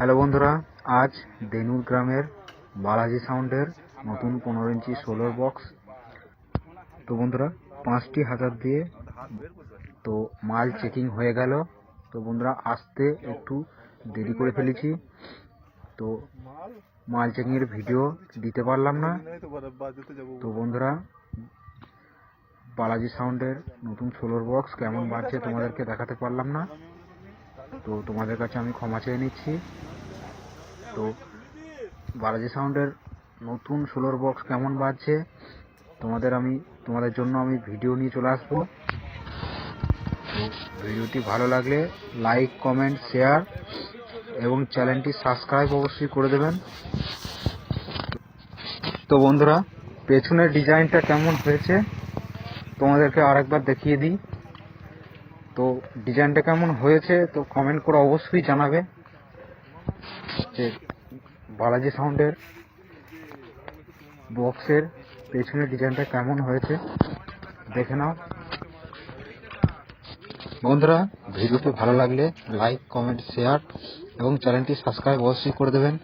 Hello বন্ধুরা, আজ দেনুর গ্রামের বালাজি সাউন্ডের নতুন পনেরো ইঞ্চি সোলার বক্স তো বন্ধুরা, পাঁচটি হাজার দিয়ে তো মাল চেকিং হয়ে গেল। তো বন্ধুরা, আসতে একটু দেরি করে ফেলেছি। তো মাল চেকিংয়ের ভিডিও দিতে পারলাম না। তো বন্ধুরা, বালাজি সাউন্ডের নতুন সোলার বক্স কেমন বাজছে তোমাদেরকে দেখাতে পারলাম না। তো তোমাদের কাছে আমি ক্ষমা চেয়ে নিচ্ছি। তো বালাজি সাউন্ডের নতুন সোলার বক্স কেমন বাজছে? তোমাদের আমি, তোমাদের জন্য আমি ভিডিও নিয়ে চলে আসব। তো ভিডিওটি ভালো লাগলে লাইক, কমেন্ট, শেয়ার এবং চ্যানেলটি সাবস্ক্রাইব অবশ্যই করে দেবেন। তো বন্ধুরা, পেছনের ডিজাইনটা কেমন হয়েছে? তোমাদেরকে আরেকবার দেখিয়ে দিই। তো ডিজাইনটা কেমন হয়েছে তো কমেন্ট করে অবশ্যই জানাবে। যে বালাজি সাউন্ডের বক্সের পেছনের ডিজাইনটা কেমন হয়েছে, দেখে নাও। বন্ধুরা, ভিডিওটি ভালো লাগলে লাইক কমেন্ট শেয়ার এবং চ্যানেলটি সাবস্ক্রাইব অবশ্যই করে দেবেন।